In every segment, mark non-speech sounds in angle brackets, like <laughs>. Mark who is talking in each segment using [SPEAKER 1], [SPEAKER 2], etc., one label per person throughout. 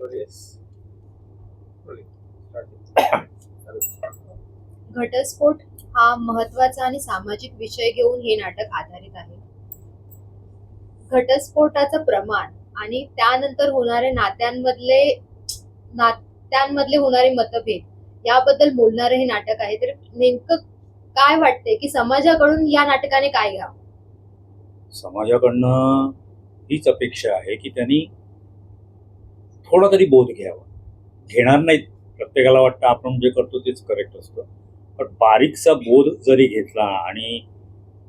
[SPEAKER 1] <coughs> घटस्फोट हा महत्त्वाचा आणि सामाजिक विषय घेऊन हे नाटक आधारित आहे. घटस्फोटाचं प्रमाण आणि त्यानंतर होणारे नात्यांमधले नात्यांमधले होणारे मतभेद याबद्दल बोलणारं हे नाटक आहे. तर नेमकं काय वाटतंय की समाजाकडून या नाटकाने काय घ्यावं?
[SPEAKER 2] समाजाकडनं हीच अपेक्षा आहे की त्यांनी थोडा तरी बोध घ्यावा. घेणार नाहीत. प्रत्येकाला वाटतं आपण जे करतो तेच करेक्ट असतं. पण बारीकसा बोध जरी घेतला आणि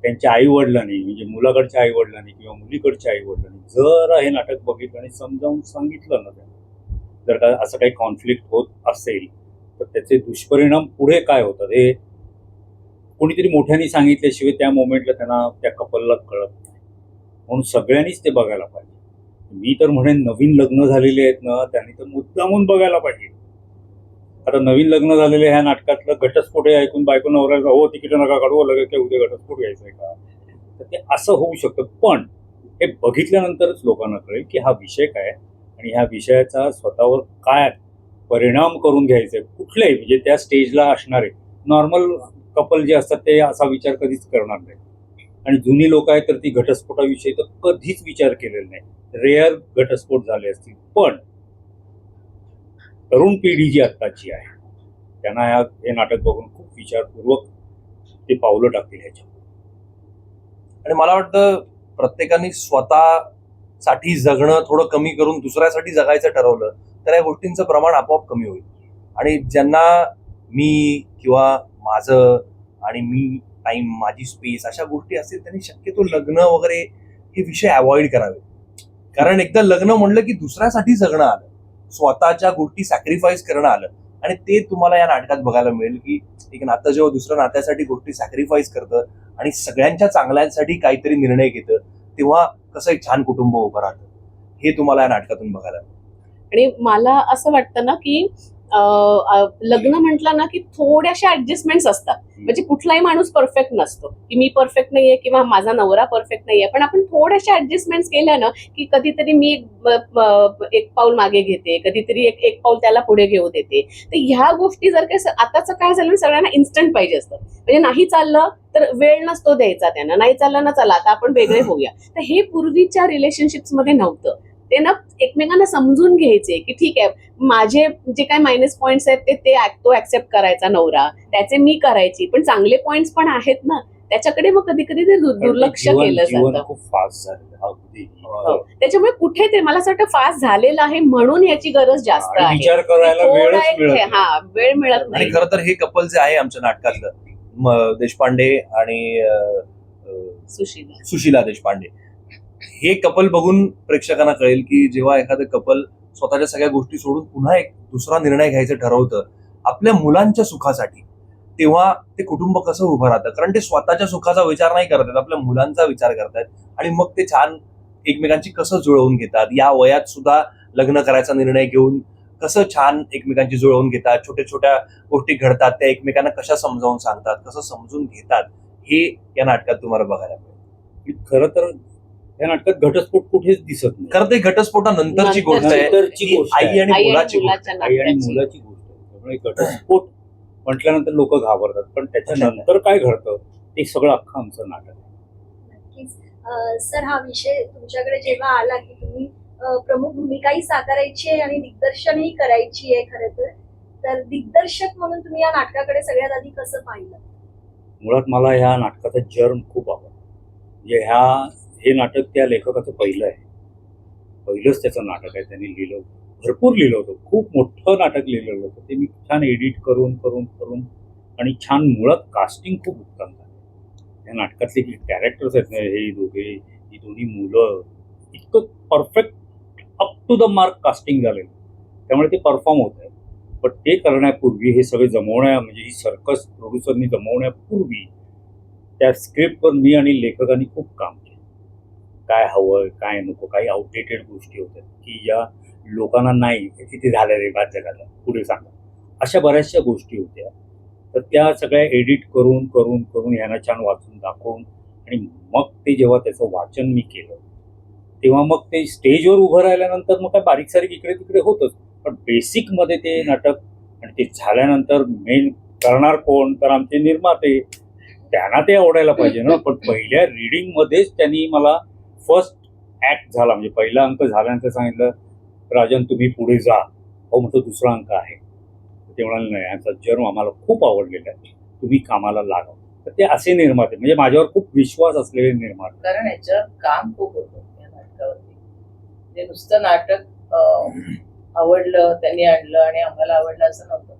[SPEAKER 2] त्यांच्या आई वडिलांनी म्हणजे मुलाकडच्या आईवडिलांनी किंवा मुलीकडच्या आईवडिलांनी जर हे नाटक बघितलं आणि समजावून सांगितलं ना त्यांना. जर का असं काही कॉन्फ्लिक्ट होत असेल तर त्याचे दुष्परिणाम पुढे काय होतात हे कोणीतरी मोठ्याने सांगितल्याशिवाय त्या मोमेंटला त्यांना त्या कपलला कळत नाही. म्हणून सगळ्यांनीच ते बघायला पाहिजे. मी तर म्हणेन नवीन लग्न झालेले आहेत ना त्यांनी तर मुद्दामून बघायला पाहिजे. आता नवीन लग्न झालेले ह्या नाटकातलं घटस्फोट हे ऐकून बायको नवऱ्याला हो तिकीट नका काढू हो, लगेच काय उद्या घटस्फोट घ्यायचा आहे का? तर ते असं होऊ शकतं. पण हे बघितल्यानंतरच लोकांना कळेल की हा विषय काय आणि ह्या विषयाचा स्वतःवर काय परिणाम करून घ्यायचे कुठलेही म्हणजे त्या स्टेजला असणारे. नॉर्मल कपल जे असतात ते असा विचार कधीच करणार नाही आणि जुनी लोक आहेत तर ती घटस्फोटाविषयी तर कधीच विचार केलेला नाही. रेअर घटस्फोट झाले असतील. पण तरुण पिढी जी आत्ताची आहे त्यांना ह्या हे नाटक बघून खूप विचारपूर्वक ते पावलं टाकतील ह्याच्या
[SPEAKER 3] आणि मला वाटतं प्रत्येकाने स्वतःसाठी जगणं थोडं कमी करून दुसऱ्यासाठी जगायचं ठरवलं तर या गोष्टींचं प्रमाण आपोआप कमी होईल. आणि ज्यांना मी किंवा माझं आणि मी टाइम माझी स्पेस अशा गोष्टी असतील त्यांनी शक्यतो लग्न वगैरे हे विषय अवॉइड करावे कारण एकदा लग्न म्हणलं की दुसऱ्यासाठी जगणं आलं. स्वतःच्या गोष्टी सॅक्रिफाईस करणं आलं. आणि ते तुम्हाला या नाटकात बघायला मिळेल की एक नातं जेव्हा दुसऱ्या नात्यासाठी गोष्टी सॅक्रिफाईस करतं आणि सगळ्यांच्या चांगल्यांसाठी काहीतरी निर्णय घेतं तेव्हा कसं एक छान कुटुंब उभं राहतं. हे तुम्हाला या नाटकातून बघायला मिळेल.
[SPEAKER 4] आणि मला असं वाटतं ना की लग्न म्हटलं ना की थोड्याशा ऍडजस्टमेंट्स असतात. म्हणजे कुठलाही माणूस परफेक्ट नसतो. की मी परफेक्ट नाहीये किंवा माझा नवरा परफेक्ट नाहीये. पण आपण थोड्याशा ऍडजस्टमेंट्स केल्या ना की कधीतरी मी एक पाऊल मागे घेते. कधीतरी एक एक पाऊल त्याला पुढे घेऊ देते. तर ह्या गोष्टी जर काय आताचं काय झालं सगळ्यांना इन्स्टंट पाहिजे असतं. म्हणजे नाही चाललं तर वेळ नसतो द्यायचा त्यांना. नाही चाललं ना चला आता आपण वेगळे होऊया. तर हे पूर्वीच्या रिलेशनशिप्समध्ये नव्हतं. ते ना एकमेकांना समजून घ्यायचे की ठीक आहे माझे जे काय मायनस पॉइंट्स आहेत ते ते तो ऍक्सेप्ट करायचा नवरा. त्याचे मी करायची. पण चांगले पॉइंट्स पण आहेत ना त्याच्याकडे मग कधी कधी ते दुर- दुर्लक्ष केलं जातं. हो. त्याच्यामुळे कुठे ते मला असं वाटतं फास्ट झालेलं आहे म्हणून याची गरज जास्त आहे.
[SPEAKER 2] विचार करायला.
[SPEAKER 4] हा वेळ मिळत नाही.
[SPEAKER 3] खरं तर हे कपल जे आहे आमच्या नाटकातलं देशपांडे आणि
[SPEAKER 4] सुशीला.
[SPEAKER 3] सुशीला देशपांडे. हे कपल बघून प्रेक्षकांना कळेल की जेव्हा एखादं कपल स्वतःच्या सगळ्या गोष्टी सोडून पुन्हा एक दुसरा निर्णय घ्यायचं ठरवतं आपल्या मुलांच्या सुखासाठी तेव्हा ते कुटुंब कसं उभं राहतं? कारण ते स्वतःच्या सुखाचा विचार नाही करत आहेत आपल्या मुलांचा विचार करतायत आणि मग ते छान एकमेकांची कसं जुळवून घेतात? या वयात सुद्धा लग्न करायचा निर्णय घेऊन कसं छान एकमेकांची जुळवून घेतात? छोट्या छोट्या गोष्टी घडतात त्या एकमेकांना कशा समजावून सांगतात? कसं समजून घेतात? हे या नाटकात तुम्हाला बघायला मिळेल.
[SPEAKER 2] खरं तर या नाटकात घटस्फोट कुठेच दिसत नाही.
[SPEAKER 3] खरं ते घटस्फोटानंतरची गोष्ट आहे.
[SPEAKER 2] नंतरची गोष्ट आहे.
[SPEAKER 3] आई आणि
[SPEAKER 4] आई आणि
[SPEAKER 3] मुलाची गोष्ट
[SPEAKER 4] मुलाच्या
[SPEAKER 2] आई आणि मुलाची गोष्ट आहे. त्यामुळे घटस्फोट म्हटल्यानंतर लोक घाबरतात. पण त्याच्यानंतर काय घडतं ते सगळं अख्खं आमचं नाटक आहे.
[SPEAKER 5] नक्कीच. अं, सर हा विषय तुमच्याकडे जेव्हा आला की तुम्ही अं, प्रमुख भूमिकाही साकारायची आहे आणि दिग्दर्शनही करायची आहे खरं तर तर दिग्दर्शक म्हणून तुम्ही या नाटकाकडे सगळ्यात आधी कसं पाहिलं?
[SPEAKER 2] मुळात मला ह्या नाटकाचा जर्म खूप आवडला. म्हणजे ह्या हे नाटक त्या लेखकाचं पहिलं आहे. पहिलंच त्याचं नाटक आहे. त्यांनी लिहिलं होतं. भरपूर लिहिलं होतं. खूप मोठं नाटक लिहिलेलं होतं. ते मी छान एडिट करून करून करून आणि छान मुळात कास्टिंग खूप उत्तम झालं. या नाटकातले जे कॅरेक्टर्स आहेत ना हे दोघे ही दोन्ही मुलं इतकं perfect up to the mark casting झालेलं. त्यामुळे ते परफॉर्म होत आहे पण ते करण्यापूर्वी हे सगळे जमवण्या म्हणजे ही सर्कस प्रोड्युसरनी जमवण्यापूर्वी त्या स्क्रिप्टवर मी आणि लेखकांनी खूप काम केलं. काय हवं काय नको काही आउटडेटेड गोष्टी होत्या की ज्या लोकांना नाही हे किती झालं रे बाद जगाला पुढे सांगा. अशा बऱ्याचशा गोष्टी होत्या. तर त्या सगळ्या एडिट करून करून करून ह्यांना छान वाचून दाखवून आणि मग ते जेव्हा त्याचं वाचन मी केलं तेव्हा मग ते स्टेजवर उभं राहिल्यानंतर मग काय बारीक सारीक इकडे तिकडे होतच. बेसिकमध्ये ते नाटक आणि ते झाल्यानंतर मेन करणार कोण? तर आमचे निर्माते. त्यांना ते आवडायला पाहिजे ना. <laughs> पण पहिल्या रिडिंग मध्येच त्यांनी मला फर्स्ट ऍक्ट झाला. म्हणजे पहिला अंक झाल्यानंतर सांगितलं राजन तुम्ही पुढे जा. हो म्हणतो दुसरा अंक आहे. ते म्हणाले नाही यांचा जन्म आम्हाला खूप आवडलेला आहे. तुम्ही कामाला लागा. तर ते असे निर्माते म्हणजे माझ्यावर खूप विश्वास असलेले निर्माते
[SPEAKER 6] कारण याच्यावर काम खूप होतं या नाटकावरती. ते नुसतं नाटक आवडलं त्यांनी आणलं आणि आम्हाला आवडलं असं नव्हतं.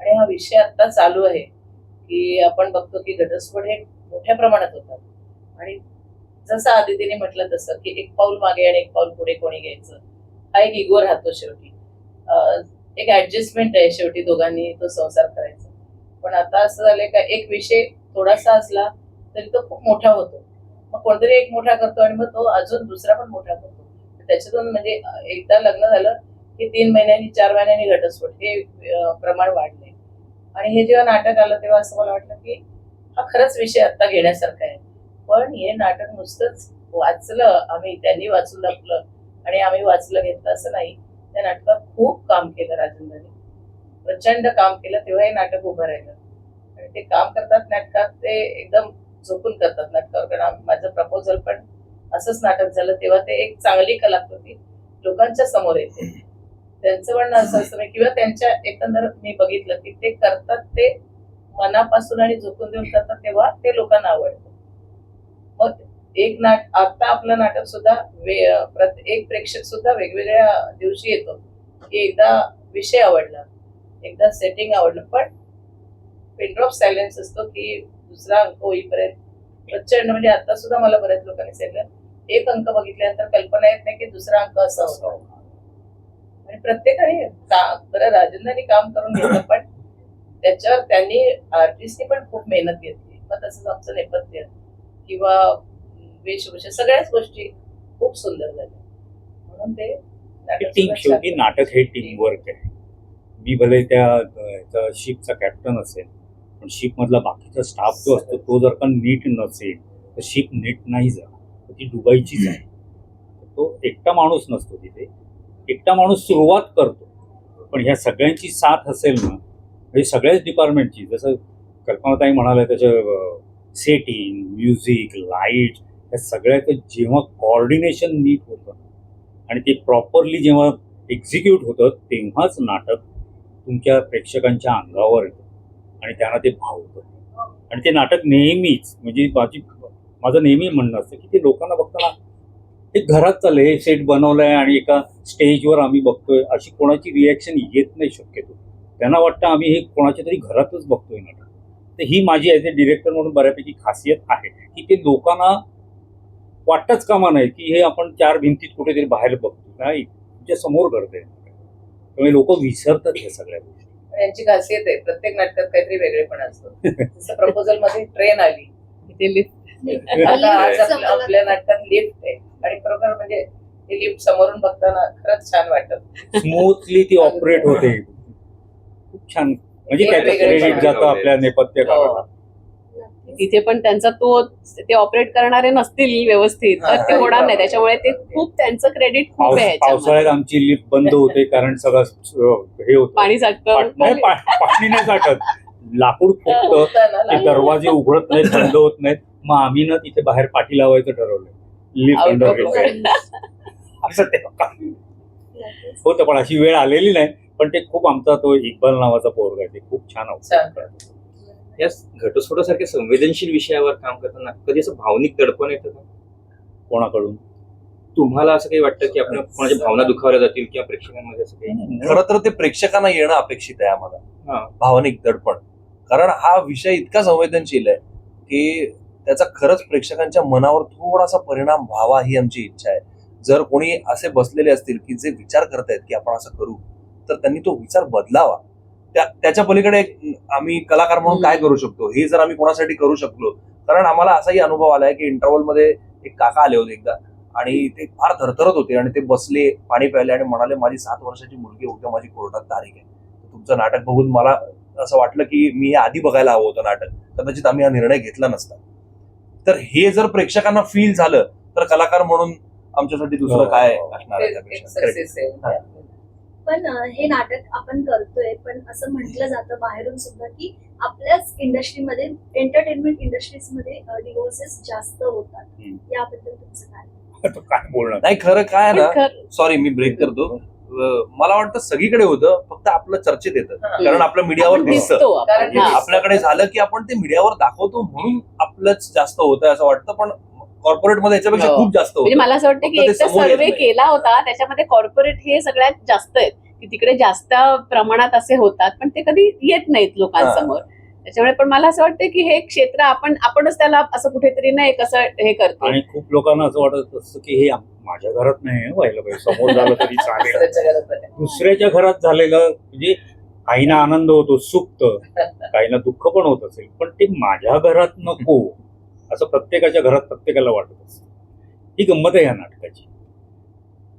[SPEAKER 6] आणि हा विषय आता चालू आहे की आपण बघतो की घटस्फोट हे मोठ्या प्रमाणात होतात. आणि जसं आदितीने म्हटलं तसं की एक पाऊल मागे आणि एक पाऊल पुढे कोणी घ्यायचं हा एक इगो राहतो शेवटी. एक ऍडजस्टमेंट आहे शेवटी दोघांनी तो संसार करायचा. पण आता असं झालंय का एक विषय थोडासा असला तरी तो खूप मोठा होतो. मग कोणतरी एक मोठा करतो आणि मग तो अजून दुसरा पण मोठा करतो. त्याच्यातून म्हणजे एकदा लग्न झालं की तीन महिन्यांनी चार महिन्यांनी घटस्फोट. हे प्रमाण वाढले आणि हे जेव्हा नाटक आलं तेव्हा असं मला वाटलं की हा खरंच विषय आता घेण्यासारखा आहे. पण हे नाटक नुसतंच वाचलं आम्ही त्यांनी वाचून लागलं आणि आम्ही वाचलं घेतलं असं नाही. त्या नाटकात खूप काम केलं राजेंद्रने. प्रचंड काम केलं तेव्हा हे नाटक उभं राहिलं. आणि ते काम करतात नाटकात ते एकदम झोपून करतात नाटकावर. कारण माझं प्रपोजल पण असंच नाटक झालं. तेव्हा ते एक चांगली कलाकृती लोकांच्या समोर येते. त्यांचं म्हणणं असं असतं किंवा त्यांच्या एकंदर मी बघितलं की ते करतात ते मनापासून आणि झोपून देऊन करतात तेव्हा ते लोकांना आवडतं. मग एक नाट आता आपलं नाटक सुद्धा एक प्रेक्षक सुद्धा वेगवेगळ्या दिवशी येतो. की एकदा विषय आवडला एकदा सेटिंग आवडलं पण पिनड्रॉप सायलेन्स असतो की दुसरा अंक होईपर्यंत. प्रचंड म्हणजे आता सुद्धा मला बऱ्याच लोकांनी सांगितलं एक अंक बघितल्यानंतर कल्पना येत नाही की दुसरा अंक असा होता. आणि प्रत्येकाने बरं राजेंद्रनी काम करून घेतलं पण त्याच्यावर त्यांनी आर्टिस्टनी पण खूप मेहनत घेतली. मग तसंच आमचं नेपथ्य. किंवा वेशभूषा सगळ्याच गोष्टी खूप सुंदर झाल्या. म्हणून ते
[SPEAKER 2] टीम शेवटी. नाटक हे टीम वर्क आहे. मी भले त्या शिपचा कॅप्टन असेल पण शिप मधला बाकीचा स्टाफ जो असतो तो जर का नीट नसेल तर शिप नीट नाही जाणार. तर ती डुबायचीच आहे. तो एकटा माणूस नसतो तिथे. एकटा माणूस सुरुवात करतो. पण ह्या सगळ्यांची साथ असेल ना म्हणजे सगळ्याच डिपार्टमेंटची जसं कल्पनाताई म्हणाल्या त्याचं सेटिंग म्युझिक लाइट या सगळ्याचं जेव्हा कॉर्डिनेशन नीट होतं आणि ते प्रॉपरली जेव्हा एक्झिक्यूट होतं तेव्हाच नाटक तुमच्या प्रेक्षकांच्या अंगावर येतं आणि त्यांना ते भावतं. आणि ते नाटक नेहमीच म्हणजे माझी माझं नेहमी म्हणणं असतं की ते लोकांना बघताना हे घरात चाललंय हे सेट बनवलं आहे आणि एका स्टेजवर आम्ही बघतोय अशी कोणाची रिॲक्शन येत नाही शक्यतो. त्यांना वाटतं आम्ही हे कोणाच्या तरी घरातच बघतोय नाटक. तर ही माझी ॲज ए डिरेक्टर म्हणून बऱ्यापैकी खासियत आहे की ते लोकांना वाटतच कामा नाही की हे आपण चार भिंतीत कुठेतरी बाहेर बघतो नाही तुमच्यासमोर घडतंय. त्यामुळे लोक विसरतात ह्या सगळ्या गोष्टी.
[SPEAKER 6] आणि यांची खासियत आहे प्रत्येक नाटकात काहीतरी वेगळेपण असतं. जसं प्रपोजलमध्ये ट्रेन आली.
[SPEAKER 4] ते लिफ्ट <laughs>
[SPEAKER 6] आज आपल्या नाटकात लिफ्ट आहे. आणि खरोखर म्हणजे ती लिफ्ट समोरून बघताना खरंच छान वाटत.
[SPEAKER 2] स्मूथली ती ऑपरेट होते. खूप छान. म्हणजे त्याचं क्रेडिट जातं आपल्या नेपथ्य कामाला.
[SPEAKER 4] तिथे पण त्यांचा तो ते ऑपरेट करणारे नसतील व्यवस्थित तर ते
[SPEAKER 6] हा.
[SPEAKER 4] होणार नाही. त्याच्यामुळे ते खूप त्यांचं क्रेडिट खूप आहे.
[SPEAKER 2] पावसाळ्यात आमची लिफ्ट बंद होते कारण सगळं हे होतं.
[SPEAKER 4] पाणी साठतं.
[SPEAKER 2] पाणी नाही साठत. लाकूड फुटतं. ते दरवाजे उघडत नाहीत बंद होत नाहीत. मग आम्ही ना तिथे बाहेर पाठी लावायचं ठरवलं. लिफ्ट अंडर असं ते होतं पण अशी वेळ आलेली नाही. पण ते खूप आमचा तो इक्बाल नावाचा पोरगा आहे. ते खूप छान
[SPEAKER 6] छान.
[SPEAKER 2] होतं
[SPEAKER 7] या घटस्फोटासारख्या संवेदनशील विषयावर काम करताना कधी असं भावनिक दडपण येतं का?
[SPEAKER 2] कोणाकडून?
[SPEAKER 7] तुम्हाला असं काही वाटतं की आपण कोणाच्या भावना दुखावल्या जातील किंवा प्रेक्षकांमध्ये असं काही?
[SPEAKER 3] खरं तर ते प्रेक्षकांना येणं अपेक्षित आहे आम्हाला.
[SPEAKER 7] हा.
[SPEAKER 3] भावनिक दडपण. कारण हा विषय इतका संवेदनशील आहे की त्याचा खरंच प्रेक्षकांच्या मनावर थोडासा परिणाम व्हावा ही आमची इच्छा आहे. जर कोणी असे बसलेले असतील की जे विचार करतायत की आपण असं करू तर त्यांनी तो विचार बदलावा. त्या त्याच्या पलीकडे एक आम्ही कलाकार म्हणून काय करू शकतो? हे जर आम्ही कोणासाठी करू शकलो कारण आम्हाला असाही अनुभव आलाय की इंटरव्हलमध्ये एक काका आले होते एकदा आणि ते फार थरथरत होते आणि ते बसले पाणी प्यायले आणि म्हणाले माझी सात वर्षाची मुलगी उद्या माझी कोर्टात तारीख आहे. तर तुमचं नाटक बघून मला असं वाटलं की मी हे आधी बघायला हवं होतं नाटक. कदाचित आम्ही हा निर्णय घेतला नसता. तर हे जर प्रेक्षकांना फील झालं तर कलाकार म्हणून आमच्यासाठी दुसरं काय असणार आहे
[SPEAKER 6] एक
[SPEAKER 3] त्यापेक्षा Correct.
[SPEAKER 6] सक्सेस आहे
[SPEAKER 5] पण अं, हे नाटक आपण करतोय पण असं म्हटलं जातं बाहेरून सुद्धा की आपल्याच इंडस्ट्रीमध्ये एंटरटेनमेंट इंडस्ट्रीजमध्ये डिवोर्सेस जास्त होतात. याबद्दल तुमचं काय <laughs>
[SPEAKER 2] काय बोलणार
[SPEAKER 3] नाही खरं काय ना सॉरी मी ब्रेक करतो मला वाटतं सगळीकडे होतं फक्त आपलं चर्चेत येतं
[SPEAKER 6] हा.
[SPEAKER 3] कारण आपलं मीडियावर
[SPEAKER 4] आपण
[SPEAKER 3] दिसतं
[SPEAKER 4] आपण. हा.
[SPEAKER 3] आपल्याकडे झालं की आपण ते मीडियावर दाखवतो म्हणून आपलंच जास्त होतं असं वाटतं पण कॉर्पोरेटमध्ये याच्यापेक्षा
[SPEAKER 4] हो.
[SPEAKER 3] खूप जास्त
[SPEAKER 4] म्हणजे
[SPEAKER 3] होतं
[SPEAKER 4] मला असं वाटतं की
[SPEAKER 3] फक्त ते
[SPEAKER 4] एक तर
[SPEAKER 3] समोर येत
[SPEAKER 4] सर्वे
[SPEAKER 3] नाही.
[SPEAKER 4] केला होता त्याच्यामध्ये कॉर्पोरेट हे सगळ्यात जास्त आहेत. की तिकडे जास्त प्रमाणात असे होतात पण ते कधी येत नाहीत लोकांसमोर. त्याच्यामुळे पण मला असं वाटतं की हे क्षेत्र आपण आपणच त्याला असं कुठेतरी नाही कसं हे करतो
[SPEAKER 2] आणि खूप लोकांना असं वाटत असतं की हे आम- माझ्या घरात नाही हं व्हायला पाहिजे. समोर झालं तरी चालेल.
[SPEAKER 6] दुसऱ्याच्या घरात आहे.
[SPEAKER 2] दुसऱ्याच्या घरात झालेलं म्हणजे काहींना आनंद होतो सुप्त काहींना दुःख पण होत असेल. पण ते माझ्या घरात नको. असं प्रत्येकाच्या घरात प्रत्येकाला वाटत असतं. ही गंमत आहे या नाटकाची.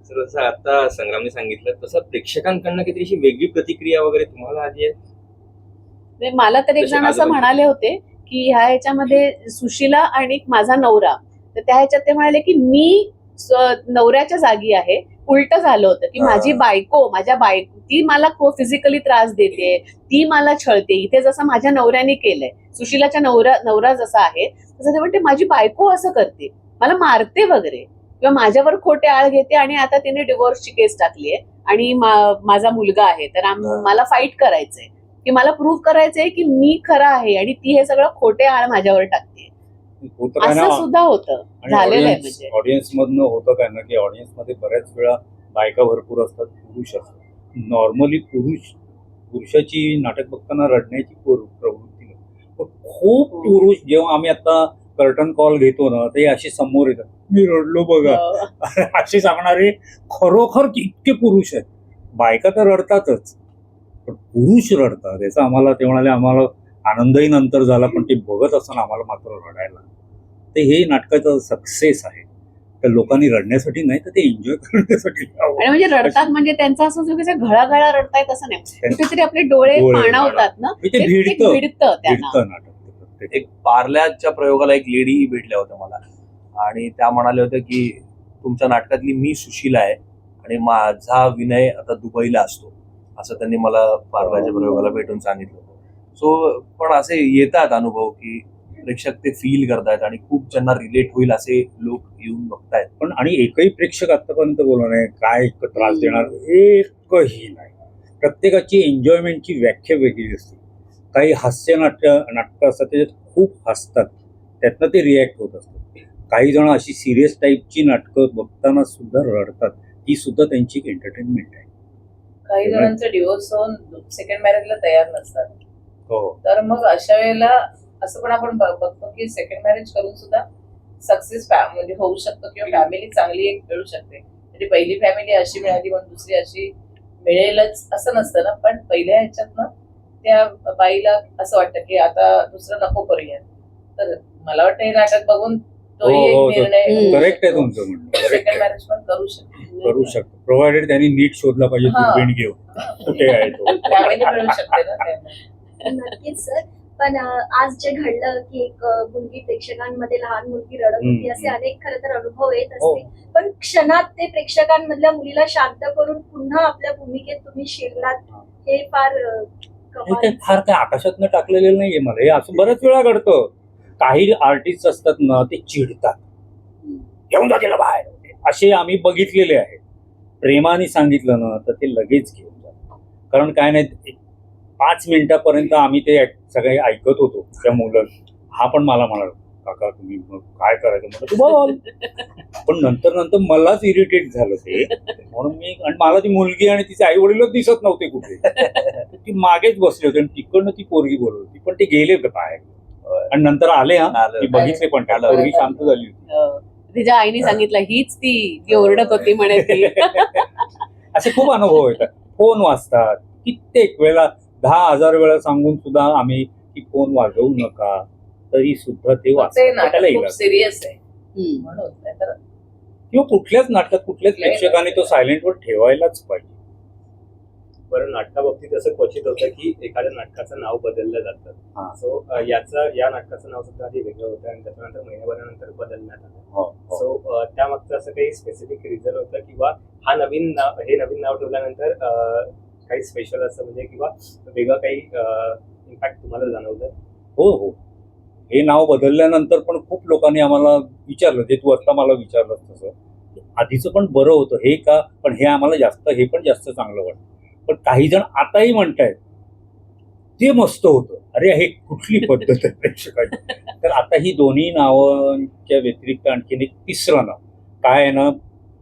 [SPEAKER 7] सर जसं आता संग्रामने सांगितलं तसं प्रेक्षकांकडनं काहीतरी अशी वेगळी प्रतिक्रिया वगैरे तुम्हाला आली आहे?
[SPEAKER 4] म्हणजे मला तर एक जण असं. म्हणाले होते की ह्या ह्याच्यामध्ये सुशिला आणि माझा नवरा. तर त्या ह्याच्यात ते म्हणाले की मी स- नवऱ्याच्या जागी आहे. उलट झालं होतं की
[SPEAKER 3] हा.
[SPEAKER 4] माझी बायको माझ्या बायको ती मला फिजिकली त्रास देते ती मला छळते. इथे जसं माझ्या नवऱ्याने केलंय. सुशिलाच्या नवरा नवरा जसा आहे तसं ते म्हणते माझी बायको असं करते. मला मारते वगैरे. किंवा माझ्यावर खोटे आळ घेते आणि आता तिने डिवोर्सची केस टाकली आहे. आणि माझा मुलगा आहे. तर. मला फाईट करायचंय. की मला प्रूव्ह करायचंय की मी खरा आहे आणि ती हे सगळं खोटे आळ माझ्यावर टाकते. असं सुद्धा होतं. झालेलं आहे म्हणजे.
[SPEAKER 2] ऑडियन्स मधनं होतं काय ना की ऑडियन्समध्ये बऱ्याच वेळा बायका भरपूर असतात पुरुष असतात. नॉर्मली पुरुष पुरुषाची नाटक बघताना रडण्याची पोर- प्रवृत्ती खूप
[SPEAKER 4] हो.
[SPEAKER 2] पुरुष जेव्हा आम्ही आता कर्टन कॉल घेतो ना ते असे समोर येतात. मी रडलो बघा.
[SPEAKER 4] अं, <laughs>
[SPEAKER 2] असे सांगणारे खरोखर इतके पुरुष आहेत. बायका तर रडतातच. पण पुरुष रडतात. याचा आम्हाला ते म्हणाले आम्हाला आनंदही नंतर झाला पण ते बघत असताना आम्हाला मात्र रडायला ते हे नाटकाचं सक्सेस आहे. तर लोकांनी रडण्यासाठी नाही तर ते एन्जॉय करण्यासाठी.
[SPEAKER 4] आणि म्हणजे रडतात म्हणजे त्यांचं असं जो कसं घळाघळा रडतायत असं नाही. कुठेतरी आपले डोळे पाणावतात ना?
[SPEAKER 2] म्हणजे ते भिडतं. नाटक
[SPEAKER 3] एक पार्ल्याच्या प्रयोगाला एक लेडी भेटल्या होत्या मला. आणि त्या म्हणाल्या होत्या की तुमच्या नाटकातली मी सुशीला आहे आणि माझा विनय आता दुबईला असतो. असं त्यांनी मला पार्ल्याच्या प्रयोगाला भेटून सांगितलं होतं. सो पण असे येतात अनुभव की प्रेक्षक ते फील करतायत आणि खूप ज्यांना रिलेट होईल असे लोक येऊन बघतायत.
[SPEAKER 2] पण आणि एकही प्रेक्षक आतापर्यंत बोलला नाही काय इतकं त्रास देणार एकही नाही. प्रत्येकाची एन्जॉयमेंटची व्याख्या वेगळी असते. काही हास्य नाट्य नाटकं असतात त्याच्यात खूप हसतात. त्यातनं ते रिॲक्ट होत असतात. काही जण अशी सिरियस टाईपची नाटकं बघताना सुद्धा रडतात. ही सुद्धा त्यांची एंटरटेनमेंट आहे.
[SPEAKER 6] काही जणांचं डिवोर्स होऊन सेकंड मॅरेजला तयार नसतात.
[SPEAKER 2] हो.
[SPEAKER 6] तर मग अशा वेळेला असं पण आपण बघतो की सेकंड मॅरेज करून सुद्धा सक्सेस म्हणजे होऊ शकतो किंवा फॅमिली चांगली एक मिळू शकते. म्हणजे पहिली फॅमिली अशी मिळाली म्हणून दुसरी अशी मिळेलच असं नसतं ना. पण पहिल्या ह्याच्यात ना त्या बाईला असं वाटतं की आता दुसरं नको करूया. तर मला वाटतं हे नाटक बघून तोही
[SPEAKER 2] हो, हो,
[SPEAKER 6] एक निर्णय
[SPEAKER 4] हम्म.
[SPEAKER 2] करेक्ट आहे तुमचं म्हणणं.
[SPEAKER 6] पण करू शकतो.
[SPEAKER 2] करू शकतो. प्रोव्हायडेड त्यांनी नीट शोधला पाहिजे
[SPEAKER 6] हा.
[SPEAKER 2] घेऊन. कुठे आहे तो? <laughs>
[SPEAKER 6] फॅमिली मिळू शकते ना त्यांना.
[SPEAKER 5] नक्कीच सर. पण आज जे घडलं की एक मुलगी प्रेक्षकांमध्ये लहान मुलगी रडत होती. असे अनेक खरं तर अनुभव येत
[SPEAKER 2] हो.
[SPEAKER 5] असते पण क्षणात ते प्रेक्षकांमधल्या मुलीला शांत करून पुन्हा आपल्या भूमिकेत तुम्ही शिरलात हे. फार
[SPEAKER 2] फार काय आकाशातनं टाकलेलं नाहीये मला. हे असं बऱ्याच वेळा घडतं. काही आर्टिस्ट असतात ना ते चिडतात. घेऊन जा तिला बाहेर. असे आम्ही बघितलेले आहेत प्रेमाने सांगितलं ना तर ते लगेच घेऊन जातात. कारण काय नाही पाच मिनिटापर्यंत आम्ही ते सगळे ऐकत होतो त्या मुलं. हा पण मला म्हणाला काका तुम्ही मग काय करायचं? म्हटलं तू बोल पण नंतर नंतर मलाच इरिटेट झालं ते. म्हणून मी आणि मला ती मुलगी आणि तिचे आई वडीलच दिसत नव्हते कुठे. ती मागेच बसली होती आणि तिकडनं ती पोरगी बोलत होती. पण ते गेले होते बाहेर. आणि नंतर आले हा. बघितले पण त्या पोरगी शांत झाली होती.
[SPEAKER 4] अं, तिच्या आईने सांगितलं हीच ती जी ओरडत होती म्हणे ती. <laughs>
[SPEAKER 2] असे खूप अनुभव येतात. फोन वाजतात. कित्येक वेळा दहा हजार वेळा सांगून सुद्धा आम्ही की फोन वाजवू नका तरी सुद्धा ते
[SPEAKER 6] मग ते
[SPEAKER 2] वाजतात त्याला
[SPEAKER 6] नाटक खूप
[SPEAKER 2] इलाज.
[SPEAKER 6] सिरियस आहे
[SPEAKER 4] हम्म.
[SPEAKER 6] म्हणून नाहीतर
[SPEAKER 2] किंवा कुठल्याच नाटकात कुठल्याच प्रेक्षकाने तो सायलेंटवर ठेवायलाच पाहिजे
[SPEAKER 8] बरं नाटकाबाबतीत असं क्वचित होतं की एखाद्या नाटकाचं नाव बदललं
[SPEAKER 2] हा.
[SPEAKER 8] जातं सो याचं या नाटकाचं नाव सुद्धा आधी वेगळं होतं आणि त्याच्यानंतर महिन्याभरानंतर बदलण्यात आलं
[SPEAKER 2] हो, हो.
[SPEAKER 8] सो त्यामागचं असं काही स्पेसिफिक रिझन होतं किंवा हा नवीन नाव हे नवीन नाव ठेवल्यानंतर काही स्पेशल असं म्हणजे किंवा वेगळं काही इम्पॅक्ट तुम्हाला जाणवलं?
[SPEAKER 2] हो हो. हे नाव बदलल्यानंतर पण खूप लोकांनी आम्हाला विचारलं. ते तू आता मला विचारलं तसं आधीचं पण बरं होतं. हे का? पण हे आम्हाला जास्त हे पण जास्त चांगलं वाटतं. पण काही जण आताही म्हणतायत ते मस्त होतं. अरे हे कुठली पद्धत आहे प्रेक्षकाची? तर आता ही दोन्ही नावांच्या व्यतिरिक्त आणखीन एक तिसरं नाव. काय आहे ना?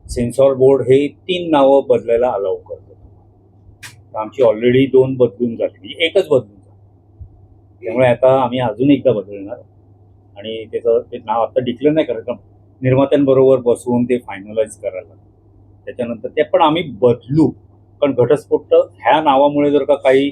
[SPEAKER 2] सेन्सॉर बोर्ड हे तीन नावं बदलायला अलाव करतं. आमची ऑलरेडी दोन बदलून झाली. म्हणजे एकच बदलून झाली. त्यामुळे आता आम्ही अजून एकदा बदलणार. आणि त्याचं ते नाव आता डिक्लेअर नाही करत निर्मात्यांबरोबर बसवून ते फायनलाइज करायला. त्याच्यानंतर ते पण आम्ही बदलू. पण घटस्फोट ह्या नावामुळे जर का काही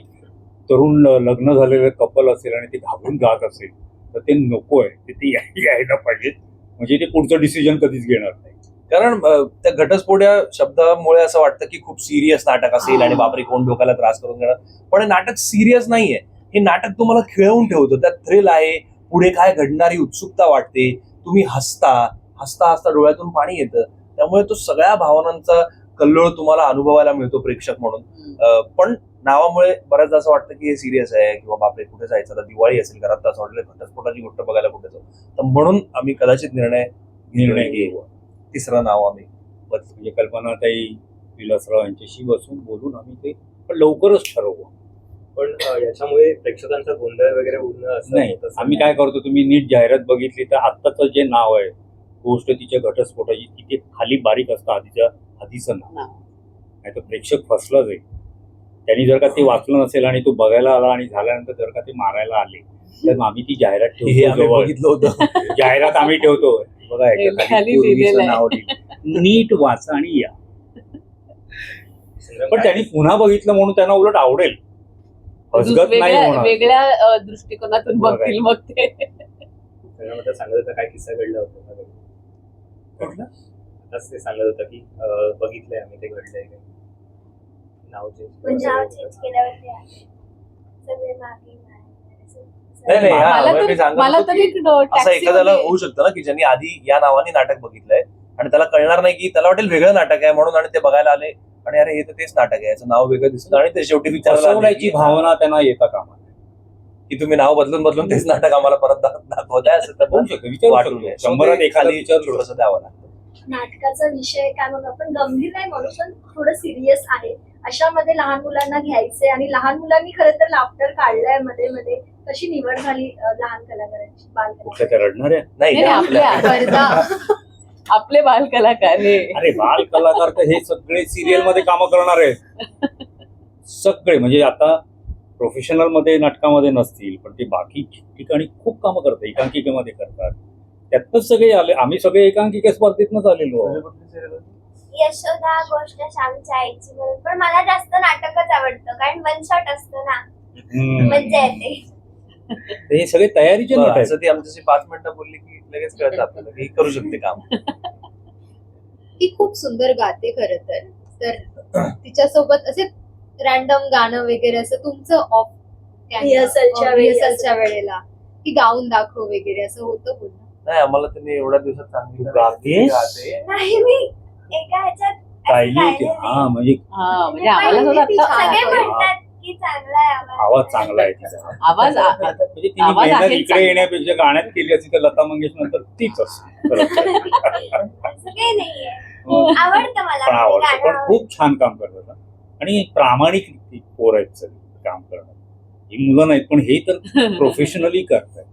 [SPEAKER 2] तरुण लग्न झालेलं कपल असेल आणि ते घाबरून जात असेल तर ते नको आहे ते यायला पाहिजेत. म्हणजे ते पुढचं डिसिजन कधीच घेणार नाही.
[SPEAKER 3] कारण त्या घटस्फोट या शब्दामुळे असं वाटतं की खूप सिरियस नाटक असेल आणि बापरे कोण डोक्याला त्रास करून घेणार पण हे नाटक सिरियस नाहीये. हे नाटक तुम्हाला खेळवून ठेवतं. त्यात थ्रिल आहे. पुढे काय घडणारी उत्सुकता वाटते. तुम्ही हसता. हसता हसता डोळ्यातून पाणी येतं. त्यामुळे तो सगळ्या भावनांचा कल्लोळ तुम्हाला अनुभवायला मिळतो प्रेक्षक म्हणून. पण नावामुळे बऱ्याचदा असं वाटतं की हे सिरियस आहे किंवा बापरे कुठे जायचं? आता दिवाळी असेल घरात असं वाटलं घटस्फोटाची गोष्ट बघायला कुठे जाऊ? तर म्हणून आम्ही कदाचित निर्णय
[SPEAKER 2] निर्णय घेऊ.
[SPEAKER 3] तिसरं नाव आम्ही
[SPEAKER 2] म्हणजे कल्पनाताई विलासराव यांच्याशी बसून बोलून आम्ही ते पण लवकरच ठरवू
[SPEAKER 8] पण याच्यामुळे प्रेक्षकांचा गोंधळ वगैरे उडणं असं
[SPEAKER 2] नाही. आम्ही काय करतो तुम्ही नीट जाहिरात बघितली तर आत्ताचं जे नाव आहे गोष्ट तिच्या घटस्फोटाची तिथे खाली बारीक असतं आधीच्या आधीचं नाव. नाही तर प्रेक्षक फसलं जाईल त्यांनी जर का ते वाचलं नसेल आणि तो बघायला आला आणि झाल्यानंतर जर का ते मारायला आले तर मग आम्ही ती जाहिरात
[SPEAKER 3] हे
[SPEAKER 2] जवळ.
[SPEAKER 3] बघितलं होतं
[SPEAKER 2] जाहिरात आम्ही ठेवतो बघा याच्या
[SPEAKER 4] खाली
[SPEAKER 2] पूर्वीचं. नाव लिहिलं. नीट वाचा आणि या पण त्यांनी पुन्हा बघितलं म्हणून त्यांना उलट आवडेल नाही
[SPEAKER 4] वेगळ्या
[SPEAKER 2] होणार
[SPEAKER 4] वेगळ्या अ, दृष्टिकोनातून
[SPEAKER 2] बघा.
[SPEAKER 4] बघतील मग ते
[SPEAKER 8] सांगत होता काय किस्सा घडला होता का घरी?
[SPEAKER 2] कुठला?
[SPEAKER 8] आताच ते सांगत होता की अं, बघितलंय आम्ही ते घडलंय काय नाव
[SPEAKER 5] पण चेंज आहे. सगळे मागे
[SPEAKER 3] नाही नाही हा,
[SPEAKER 4] मला
[SPEAKER 3] मी
[SPEAKER 4] तरी
[SPEAKER 3] सांगत
[SPEAKER 4] मला
[SPEAKER 3] होतो
[SPEAKER 4] तरी
[SPEAKER 3] की
[SPEAKER 4] ड-
[SPEAKER 3] असं एखाद्याला होऊ शकतं ना की ज्यांनी आधी या नावाने नाटक बघितलंय आणि त्याला कळणार नाही की त्याला वाटेल वेगळं नाटक आहे म्हणून आणि ते बघायला आले आणि अरे हे तर तेच नाटक आहे याचं नाव वेगळं दिसतं आणि ते शेवटी विचारायला आले
[SPEAKER 2] फसवण्याची
[SPEAKER 3] की-
[SPEAKER 2] भावना त्यांना येता कामा नये.
[SPEAKER 3] की तुम्ही नाव बदलून बदलून तेच नाटक आम्हाला परत दा- दाखवताय असं तर
[SPEAKER 2] होऊ शकतं विचारू
[SPEAKER 3] वाटू
[SPEAKER 2] शकतो. शंभरात एखादी
[SPEAKER 3] खाली
[SPEAKER 2] विचारू शकतो
[SPEAKER 3] थोडंसं द्यावं लागतं
[SPEAKER 5] नाटकाचा विषय काय मग आपण गंभीर नाही म्हणू पण थोडं सिरियस आहे अशामध्ये लहान मुलांना घ्यायचे आणि लहान मुलांनी खरं तर लाफ्टर काढलायमध्ये मध्ये. कशी निवड झाली अं, लहान कलाकारांची बाल
[SPEAKER 2] कुठल्या त्या रडणाऱ्या?
[SPEAKER 3] नाही
[SPEAKER 4] नाही, नाही,
[SPEAKER 3] आपल्या
[SPEAKER 4] आपल्या
[SPEAKER 1] स्पर्धा
[SPEAKER 4] आपले बाल कलाकार हे.
[SPEAKER 2] अरे बाल कलाकार तर हे सगळे सिरियलमध्ये कामं करणार. आहेत सगळे म्हणजे आता प्रोफेशनलमध्ये नाटकामध्ये नसतील पण ते बाकी ठिकाणी खूप कामं करतात एकांकिकेमध्ये करतात. त्यातनंच सगळे आले आम्ही सगळे एकांकिका स्पर्धेतनंच आलेलो आहोत.
[SPEAKER 9] यशोदा गोष्ट श्यामच्या आईची म्हणून. पण मला जास्त नाटकच आवडतं कारण वन शॉट असतं ना. मज्जा येते.
[SPEAKER 2] हे सगळे तयारीचे नट आहेत.
[SPEAKER 3] असं ती आमच्याशी पाच मिनिटं बोलली की लगेच कळतं आपल्याला की ही करू शकते काम.
[SPEAKER 1] ती खूप सुंदर गाते खर तर. तर तिच्यासोबत असे रॅन्डम गाणं वगैरे असं तुमचं ऑफ
[SPEAKER 5] रिहर्सलच्या वेळी
[SPEAKER 1] रिहर्सलच्या वेळेला की गाऊन दाखव वगैरे असं होतं पुन्हा
[SPEAKER 3] नाही आम्हाला त्यांनी एवढ्या दिवसात सांगितलं
[SPEAKER 2] तू गातेस?
[SPEAKER 3] गाते.
[SPEAKER 9] नाही मी एका ह्याच्यात असं
[SPEAKER 2] होती हा म्हणजे
[SPEAKER 4] हा म्हणजे आम्हाला सुद्धा
[SPEAKER 1] ती
[SPEAKER 4] आता
[SPEAKER 9] सगळे. म्हणतात की चांगला आहे आवाज.
[SPEAKER 2] आवाज चांगला आहे तिचा
[SPEAKER 4] आवाज आ-
[SPEAKER 2] म्हणजे तिने
[SPEAKER 4] आवाज
[SPEAKER 2] मेहनत
[SPEAKER 4] आहे
[SPEAKER 2] इकडे
[SPEAKER 4] चांगला.
[SPEAKER 2] येण्यापेक्षा गाण्यात केली असती तर लता मंगेशकर नंतर तीच असते खरं तर.
[SPEAKER 9] असं काही नाहीये
[SPEAKER 2] हो.
[SPEAKER 9] आवडतं मला
[SPEAKER 2] पण आवडतं
[SPEAKER 9] गाणं
[SPEAKER 2] पण
[SPEAKER 9] आवडतं.
[SPEAKER 2] खूप छान काम करतात हा. आणि प्रामाणिक ती पोर आहेत सगळी काम करणार ही मुलं नाहीत पण हे तर <laughs> प्रोफेशनली करतात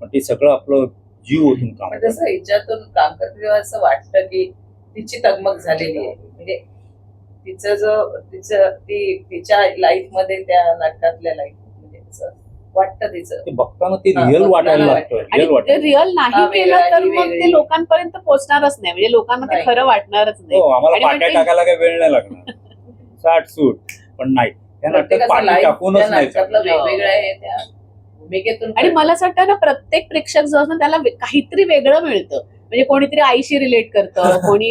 [SPEAKER 2] पण ते सगळं आपलं जीव ओतून काम
[SPEAKER 6] तसं हिच्यातून काम करते तेव्हा असं वाटतं की तिची तगमग झालेली आहे. म्हणजे तिचं जो तिचं ती तिच्या लाईफमध्ये त्या नाटकातल्या लाईफ म्हणजे असं वाटतं तिचं.
[SPEAKER 2] ते बघताना ते
[SPEAKER 6] हा,
[SPEAKER 2] रिअल
[SPEAKER 6] बघताना
[SPEAKER 2] वाटायला. लागतं रिअल
[SPEAKER 4] ते
[SPEAKER 2] वाटायला
[SPEAKER 4] रिअल नाही
[SPEAKER 6] हा,
[SPEAKER 4] केलं तर
[SPEAKER 6] ही
[SPEAKER 4] मग ते
[SPEAKER 6] वेगळी.
[SPEAKER 4] लोकांपर्यंत पोहोचणारच नाही. म्हणजे लोकांना ते
[SPEAKER 6] नाही.
[SPEAKER 4] खरं वाटणारच नाही.
[SPEAKER 2] हो आम्हाला
[SPEAKER 4] आणि मग
[SPEAKER 2] पाट्या
[SPEAKER 4] ते-
[SPEAKER 2] टाकायला काही वेळ नाही लागणार. <laughs> साठ सूट. पण नाही. त्या नाटकात
[SPEAKER 6] प्रत्येकाचं
[SPEAKER 2] टाकूनच नाही
[SPEAKER 6] नाटकातलं
[SPEAKER 2] चालणार.
[SPEAKER 6] वेगवेगळं आहे त्या. भूमिकेतून
[SPEAKER 4] आणि मला असं वाटतं ना प्रत्येक प्रेक्षक जो असतो त्याला काहीतरी वेगळं मिळतं. म्हणजे कोणीतरी आईशी रिलेट करतं <laughs> कोणी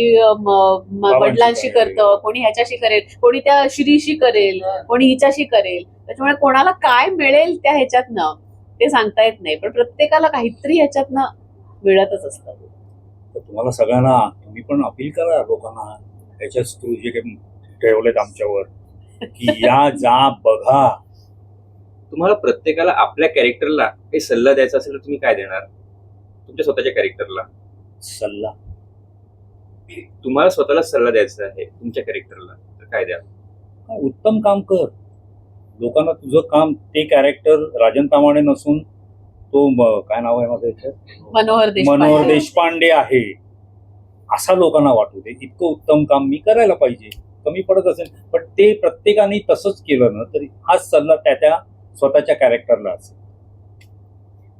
[SPEAKER 4] वडिलांशी. करतं कोणी ह्याच्याशी करेल कोणी त्या श्रीशी करेल कोणी हिच्याशी करेल. त्याच्यामुळे कोणाला काय मिळेल त्या ह्याच्यातनं ते सांगता येत नाही. पण प्रत्येकाला काहीतरी ह्याच्यातनं मिळतच असतं.
[SPEAKER 2] तर तुम्हाला सगळ्यांना तुम्ही पण अपील करा लोकांना याच्याच थ्रू जे काही ठेवलेत आमच्यावर की या जा बघा.
[SPEAKER 7] तुम्हाला प्रत्येकाला आपल्या कॅरेक्टरला काही सल्ला द्यायचा असेल तर तुम्ही काय देणार? तुमच्या स्वतःच्या कॅरेक्टरला
[SPEAKER 2] सल्ला.
[SPEAKER 7] तुम्हाला स्वतःला सल्ला द्यायचा आहे तुमच्या कॅरेक्टरला तर काय द्या?
[SPEAKER 2] काय उत्तम काम कर. लोकांना तुझं काम ते कॅरेक्टर राजन तामाणे नसून तो काय नाव आहे माझं याच्यात?
[SPEAKER 4] मनोहर देशपांडे.
[SPEAKER 2] मनोहर देशपांडे आहे. असा लोकांना वाटू दे. इतकं उत्तम काम मी करायला पाहिजे. कमी पडत असेल. पण ते प्रत्येकाने तसंच केलं ना तरी हाच सल्ला त्या त्या स्वतःच्या कॅरेक्टरला असेल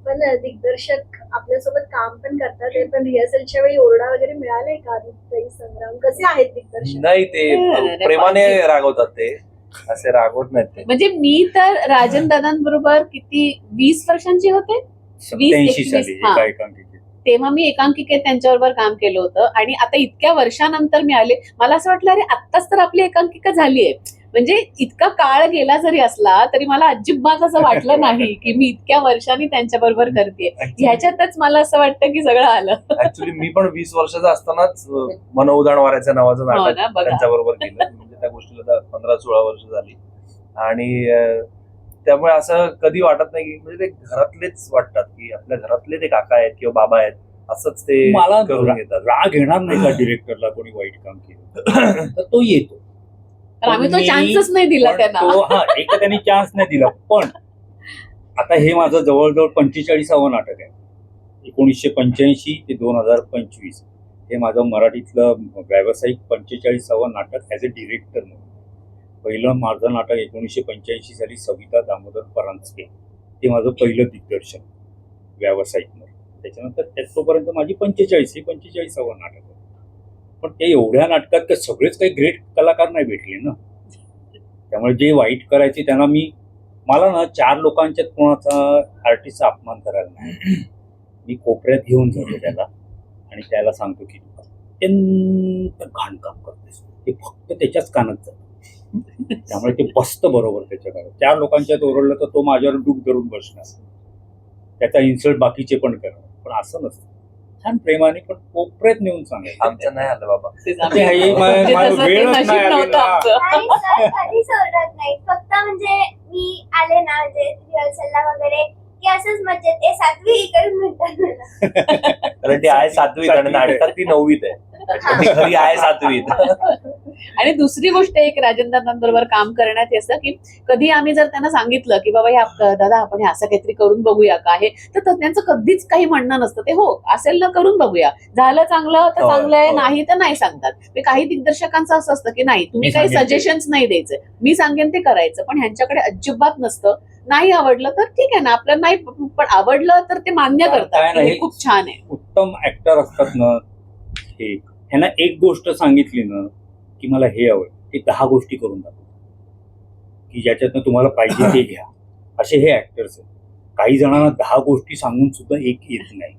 [SPEAKER 5] पण दिग्दर्शक आपल्यासोबत काम पण करतात ते पण रिहर्सलच्या वेळी ओरडा वगैरे मिळालाय का? आदित्य संग्राम? कसे आहेत दिग्दर्शक?
[SPEAKER 3] नाही ते प्रेमाने. रागवतात ते. असे रागवत नाहीत ते.
[SPEAKER 4] म्हणजे मी तर राजन दादांबरोबर किती वीस वर्षांची होते?
[SPEAKER 2] सत्याऐंशी
[SPEAKER 4] एकवीस,
[SPEAKER 2] साली
[SPEAKER 4] हा.
[SPEAKER 2] एका एकांकिकेत.
[SPEAKER 4] तेव्हा मी एकांकिकेत त्यांच्याबरोबर काम केलं होतं आणि आता इतक्या वर्षानंतर मी आले. मला असं वाटलं अरे आत्ताच तर आपली एकांकिका झाली आहे म्हणजे इतका काळ गेला जरी असला तरी मला अजिबात असं वाटलं नाही की मी इतक्या वर्षांनी त्यांच्या बरोबर करते ह्याच्यातच मला असं वाटतं की सगळं आलं.
[SPEAKER 3] ऍक्च्युली मी पण वीस वर्षाचा असतानाच मनउदाण वाऱ्याच्या नावाचं
[SPEAKER 4] हो
[SPEAKER 3] नाटक त्यांच्या बरोबर केलं. म्हणजे त्या गोष्टीला पंधरा सोळा वर्ष झाली. आणि त्यामुळे असं कधी वाटत नाही की म्हणजे ते घरातलेच वाटतात की आपल्या घरातले ते काका आहेत किंवा बाबा आहेत असंच ते
[SPEAKER 2] मला
[SPEAKER 3] करून घेतात.
[SPEAKER 2] राग येणार नाही का डिरेक्टरला कोणी वाईट काम केलं? तर तो येतो.
[SPEAKER 4] तर आम्ही तो चान्सच नाही दिला त्यांना.
[SPEAKER 2] हा एक तर त्यांनी चान्स नाही दिला. पण आता हे माझं जवळजवळ पंचेचाळीसावं नाटक आहे. एकोणीसशे पंच्याऐंशी ते दोन हजार पंचवीस. हे माझं मराठीतलं व्यावसायिक पंचेचाळीसावं नाटक ॲज अ डिरेक्टर म्हणून. पहिलं माझं नाटक एकोणीसशे पंच्याऐंशी साली सविता दामोदर परांजपे. ते माझं पहिलं दिग्दर्शन व्यावसायिकमध्ये त्याच्यानंतर त्या- तोपर्यंत माझी पंचेचाळीस हे पंचेचाळीसावं नाटक आहे. पण ते एवढ्या नाटकात तर सगळेच काही ग्रेट कलाकार नाही भेटले ना. त्यामुळे जे वाईट करायचे त्यांना मी मला ना चार लोकांच्यात कोणाचा आर्टिस्टचा अपमान करायला नाही मी कोपऱ्यात घेऊन जातो त्याला आणि त्याला सांगतो की अत्यंत घाण काम करतेस. ते फक्त त्याच्याच कानात जातं. त्यामुळे ते बसतं बरोबर त्याच्या कानात. चार लोकांच्यात ओरडलं तर तो माझ्यावर डूब धरून बसणार. त्याचा इन्सल्ट बाकीचे पण करणार. पण असं नसतं. छान प्रेमाने पण कोपऱ्यात नेऊन सांगायचं
[SPEAKER 3] आमच्या नाही आलं बाबा
[SPEAKER 2] ते हे <laughs> मा-
[SPEAKER 4] म्हणजे
[SPEAKER 2] माझं
[SPEAKER 4] तसं ते
[SPEAKER 2] वेळच
[SPEAKER 4] नशीब
[SPEAKER 2] नाही आली
[SPEAKER 4] नव्हतं
[SPEAKER 2] ना.
[SPEAKER 4] आमचं.
[SPEAKER 9] नाही सर कधीच ओरडत नाही फक्त म्हणजे मी आले ना म्हणजे रिहर्सलला वगैरे की असंच मजेत ते सातवी इकडे म्हणतात मला
[SPEAKER 3] कारण ती आहे सातवीत आणि
[SPEAKER 2] सातवीत आहे.
[SPEAKER 3] नाटकात ती नववीत आहे <laughs> खरी आहे सातवीत? <laughs>
[SPEAKER 4] आणि दुसरी गोष्ट एक राजेंद्रांबरोबर काम करण्यात हे असतं की कधी आम्ही जर त्यांना सांगितलं की बाबा ह्या दादा आपण हे असं काहीतरी करून बघूया का हे? तर त्यांचं कधीच काही म्हणणं नसतं. ते हो असेल ना करून बघूया. झालं चांगलं तर
[SPEAKER 3] हो,
[SPEAKER 4] चांगलं आहे
[SPEAKER 3] हो.
[SPEAKER 4] नाही तर नाही सांगतात. काही दिग्दर्शकांचं असं असतं की नाही तुम्ही काही. सजेशन्स नाही द्यायचे. मी सांगेन ते करायचं. पण ह्यांच्याकडे अजिबात नसतं. नाही आवडलं तर ठीक आहे ना आपलं नाही पण आवडलं तर ते मान्य करतात. हे खूप छान आहे.
[SPEAKER 2] उत्तम ऍक्टर असतात ना. ह्यांना एक गोष्ट सांगितली ना की मला हे हवं ते दहा गोष्टी करून दाखवतात की ज्याच्यातनं तुम्हाला पाहिजे ते घ्या. असे हे ऍक्टर्स आहेत. काही जणांना दहा गोष्टी सांगून सुद्धा एक येत नाही.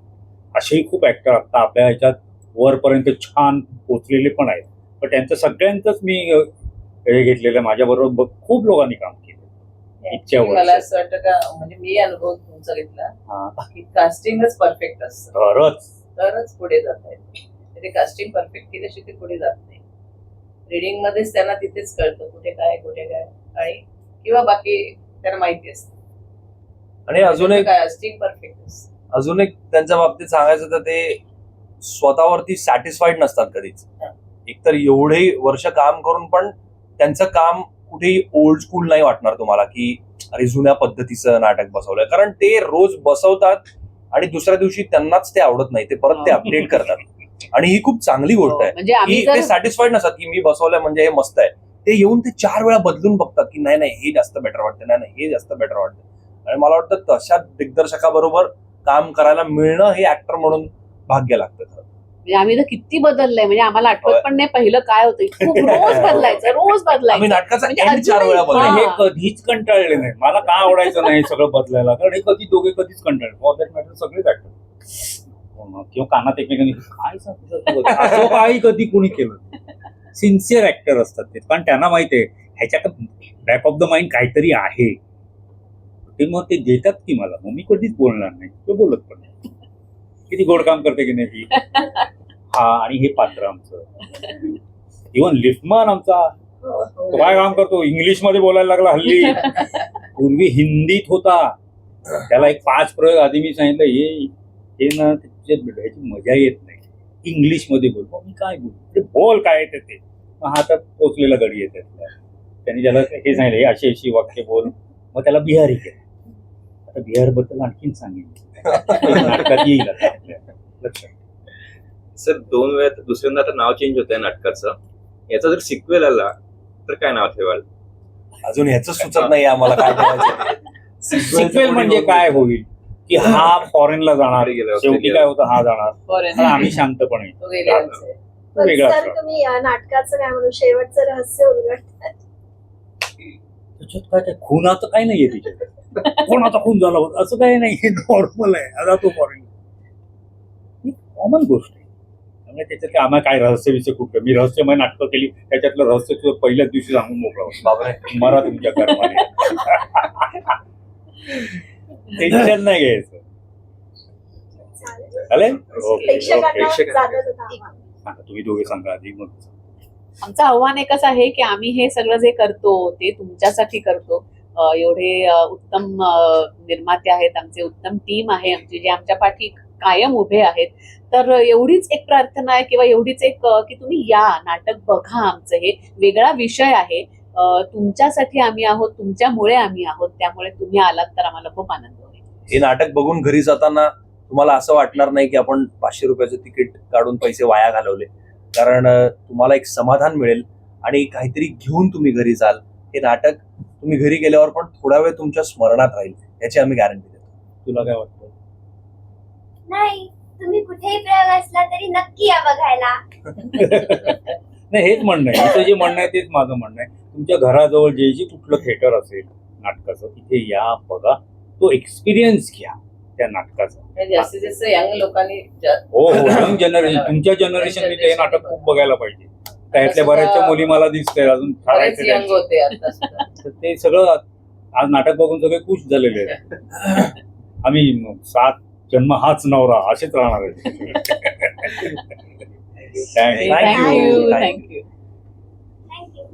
[SPEAKER 2] असेही खूप ऍक्टर आता आपल्या ह्याच्यात वरपर्यंत छान पोचलेले पण आहेत. पण त्यांचं सगळ्यांचंच मी हे घेतलेलं माझ्याबरोबर खूप लोकांनी काम केलं. इतक्या
[SPEAKER 6] मला. असं वाटतं का म्हणजे मी अनुभव तुमचा घेतला
[SPEAKER 2] हा.
[SPEAKER 6] की कास्टिंगच परफेक्ट असतं.
[SPEAKER 2] तरच.
[SPEAKER 6] तरच पुढे जात ते कास्टिंग परफेक्ट केल्याशी ते पुढे जात नाही. रिडिंग मध्येच त्यांना तिथेच कळतं कुठे काय कुठे काय आणि किंवा बाकी त्यांना माहिती असतं.
[SPEAKER 3] आणि अजून एक
[SPEAKER 6] कास्टिंग परफेक्ट असतं
[SPEAKER 3] अजून एक त्यांच्या बाबतीत सांगायचं तर ते स्वतःवरती सॅटिस्फाईड नसतात कधीच. एकतर एवढे वर्ष काम करून पण त्यांचं काम कुठेही ओल्ड स्कूल नाही वाटणार तुम्हाला की अरे जुन्या पद्धतीचं नाटक बसवलंय. कारण ते रोज बसवतात आणि दुसऱ्या दिवशी त्यांनाच ते आवडत नाही. ते परत ते. अपडेट करतात. आणि ही खूप चांगली गोष्ट आहे.
[SPEAKER 4] म्हणजे
[SPEAKER 3] ते सॅटिस्फाईड नसतात की मी बसवलंय म्हणजे हे मस्त आहे. ते येऊन ते चार वेळा बदलून बघतात की नाही नाही हे जास्त बेटर वाटतं नाही नाही हे जास्त बेटर वाटतं आणि मला वाटतं तशा दिग्दर्शकाबरोबर काम करायला मिळणं हे ऍक्टर म्हणून भाग्य लागतं खरं.
[SPEAKER 4] म्हणजे आम्ही तर किती बदललंय म्हणजे आम्हाला आठवत. पण नाही पहिलं काय होतं खूप रोज बदलायचं रोज बदलायचं.
[SPEAKER 3] नाटकाचा
[SPEAKER 4] म्हणजे
[SPEAKER 3] चार वेळा
[SPEAKER 4] हा.
[SPEAKER 2] हे. कधीच कंटाळले नाही मला का आवडायचं नाही हे सगळं बदलायला? कारण हे कधी दोघे कधीच कंटाळले. फॉर दॅट मॅटर सगळेच ऍक्टर किंवा कानात एकमेकांनी काय सांगतो <laughs> असं काही कधी कोणी केलं सिन्सिअर ऍक्टर असतात ते. कारण त्यांना माहिती आहे ह्याच्यात बॅक ऑफ द माइंड काहीतरी आहे. ते मग ते देतात की मला. मग मी कधीच बोलणार नाही. तो बोलत पण नाही. किती गोड काम करते की नाही हा? आणि हे पात्र आमचं. इव्हन लिफ्टमन आमचा. तो काय काम करतो? इंग्लिशमध्ये बोलायला लागला हल्ली. पूर्वी हिंदीत होता. त्याला एक पाच प्रयोग आधी मी सांगितलं हे ना त्याच्यात ह्याची मजा येत नाही. इंग्लिशमध्ये बोल मग मी काय बोल? ते बोल काय येते ते. मग हा आता पोचलेला गडी येते त्यांनी त्याला हे सांगितलं हे अशी अशी वाक्य बोल. मग त्याला बिहारी केलं. आता बिहारबद्दल आणखीन सांगितलं. <laughs> नाटकात येईल लक्षात
[SPEAKER 7] सर दोन वेळा दुसऱ्यांदा आता नाव चेंज होत आहे नाटकाचं. याचा जर सिक्वेल आला तर काय नाव ठेवाल?
[SPEAKER 3] अजून ह्याच सुचत नाही आम्हाला काय करायचं.
[SPEAKER 2] सिक्वेल म्हणजे काय होईल? की हा फॉरेनला जाणार
[SPEAKER 7] गेला,
[SPEAKER 2] शेवटी काय होतं हा जाणार. आम्ही शांतपणे.
[SPEAKER 5] सर. तुम्ही या नाटकाचं काय म्हणू? शेवटचं रहस्य उलगडतात
[SPEAKER 2] त्याच्यात काय काय खुनाचं काय नाहीये तिच्यात? कोणाचा खून झाला होता. असं काही नाही. हे नॉर्मल आहे. आता तो फॉरेन कॉमन गोष्ट आहे. त्यामुळे त्याच्यात काय आम्हाला काय रहस्य विषय कुठलं? मी रहस्यमय नाटकं केली. त्याच्यातलं रहस्य तुझं पहिल्याच दिवशी सांगून मोकळा होतो.
[SPEAKER 3] बापरे.
[SPEAKER 2] मरा तुमच्या कर्माने. <laughs> टेन्शन नाही घ्यायचं. चालेल? ओके तुम्ही दोघे सांगा आधी मग.
[SPEAKER 4] आमचं आव्हान एकच आहे की आम्ही हे सगळं जे करतो ते तुमच्यासाठी करतो. अं, एवढे अं, उत्तम अं, निर्माते आहेत आमचे उत्तम टीम आहे आमची जे आमच्या पाठी कायम उभे आहेत. तर एवढीच एक प्रार्थना आहे किंवा एवढीच एक अं, की तुम्ही या नाटक बघा आमचं हे. वेगळा विषय आहे. तुमच्यासाठी आम्ही आहोत तुमच्यामुळे आम्ही आहोत त्यामुळे तुम्ही आलात तर आम्हाला खूप आनंद होईल.
[SPEAKER 3] हे नाटक बघून घरी जाताना तुम्हाला असं वाटणार नाही की आपण पाचशे रुपयाचं तिकीट काढून पैसे वाया घालवले. कारण तुम्हाला एक समाधान मिळेल आणि काहीतरी घेऊन तुम्ही घरी जाल. हे नाटक तुम्ही घरी गेल्यावर पण थोडा वेळ तुमच्या स्मरणात राहील याची आम्ही गॅरंटी देतो.
[SPEAKER 2] तुला काय वाटतं?
[SPEAKER 9] नाही तुम्ही कुठेही प्रयोग असला तरी नक्की या बघायला. <laughs>
[SPEAKER 2] नाही हेच म्हणणं आहे. इथं जे म्हणणं आहे तेच माझं म्हणणं आहे. तुमच्या घराजवळ जे जे कुठलं थिएटर असेल नाटकाचं तिथे या बघा. तो एक्सपिरियन्स घ्या त्या नाटकाचा.
[SPEAKER 6] म्हणजे जास्तीत जास्त यंग लोकांनी जा-
[SPEAKER 2] हो हो यंग जनरेशन <laughs> तुमच्या जनरेशनने ते नाटक खूप बघायला पाहिजे. त्यातल्या बऱ्याचशा मुली मला दिसतंय अजून ठरायचं. <laughs> तर ते सगळं आज नाटक बघून सगळे खुश झालेले आहेत. <laughs> आम्ही सात जन्म हाच नवरा असेच राहणार आहे.
[SPEAKER 4] थँक्यू. थँक्यू